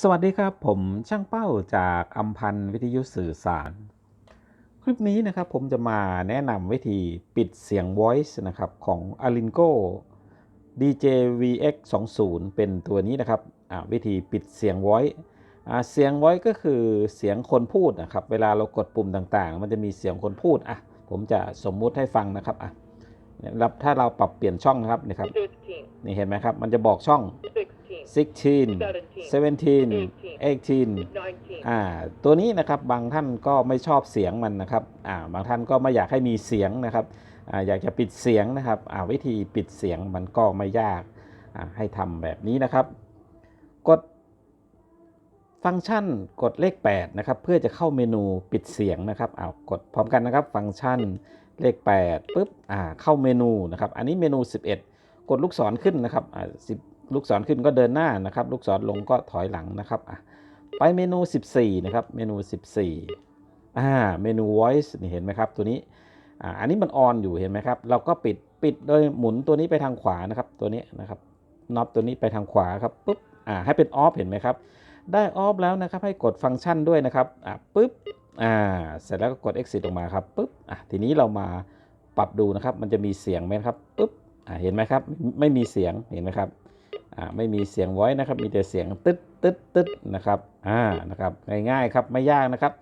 สวัสดีครับผมช่างเป้าจากอัมพันธ์วิทยุสื่อสาร คลิปนี้นะครับผมจะมาแนะนำวิธีปิดเสียง Voice นะครับของ Alinco DJ VX 20เป็นตัวนี้นะครับอ่าวิธีปิดเสียง Voice อ่าเสียง Voice ก็คือเสียงคนพูดนะครับเวลาเรากดปุ่มต่างๆ มันจะมีเสียงคนพูดอะผมจะสมมุติให้ฟังนะครับอะเนี่ยรับถ้าเราปรับเปลี่ยนช่องนะครับนี่ครับ 15, นี่เห็นไหมครับมันจะบอกช่อง 16, 16 17 18 19, อ่าตัวนี้นะครับบางท่านก็ไม่ชอบเสียงมันนะครับอ่าบางท่านก็ไม่อยากให้มีเสียงนะครับอ่าอยากจะปิดเสียงนะครับอ่าวิธีปิดเสียงมันก็ไม่ยากอ่าให้ทำแบบนี้นะครับ กดฟังก์ชันกดเลข8นะครับเพื่อจะเข้าเมนูปิดเสียงนะครับเอากดพร้อมกันนะครับ ฟังก์ชันเลข8ปุ๊บอ่าเข้าเมนูนะครับ อันนี้เมนู 11 กดลูกศรขึ้นนะครับอ่า10 ลูกศรขึ้นก็เดินหน้านะครับ ลูกศรลงก็ถอยหลังนะครับอะไปเมนู 14 นะครับ เมนู 14อ่าเมนู voice นี่เห็นไหมครับ ตัวนี้อ่าอันนี้มันออนอยู่เห็นไหมครับ เราก็ปิดปิดโดยหมุนตัวนี้ไปทางขวานะครับ ตัวนี้นะครับน็อปตัวนี้ไปทางขวาครับปุ๊บอ่าให้เป็น off เห็นไหมครับ ได้ off แล้วนะครับ ให้กดฟังก์ชันด้วยนะครับอ่าปุ๊บอ่าเสร็จแล้วก็กด exit ออกมาครับปุ๊บอะทีนี้เรามาปรับดูนะครับ มันจะมีเสียงไหมครับปุ๊บอ่าเห็นไหมครับ ไม่มีเสียงเห็นไหมครับ อ่าไม่มีเสียงไว้นะครับ มีแต่เสียงตึ๊ดตึ๊ดตึ๊ดนะครับอ่านะครับง่ายๆครับไม่ยากนะครับ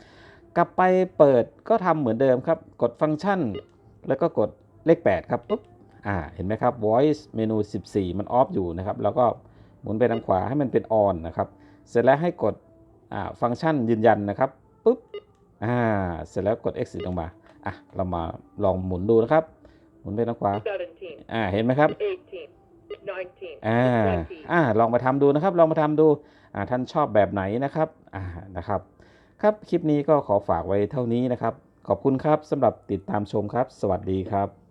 กลับไปเปิดก็ทำเหมือนเดิมครับ กดฟังก์ชัน แล้วก็กดเลข 8 ครับปุ๊บอ่าเห็นไหมครับ voice เมนู 14 มันออฟอยู่นะครับ แล้วก็หมุนไปทางขวาให้มันเป็น on นะครับ เสร็จแล้วให้กดอ่าฟังก์ชันยืนยันนะครับปุ๊บอ่าเสร็จแล้วกด exit ออกมาอะเรามาลองหมุนดูนะครับ หมุนไปทางขวา 17, อ่าเห็นไหมครับ 18, 19, อ่า 20. อ่าลองมาทำดูนะครับ ลองมาทำดูอ่าท่านชอบแบบไหนนะครับอ่านะครับ ครับคลิปนี้ก็ขอฝากไว้เท่านี้นะครับ ขอบคุณครับสำหรับติดตามชมครับ สวัสดีครับ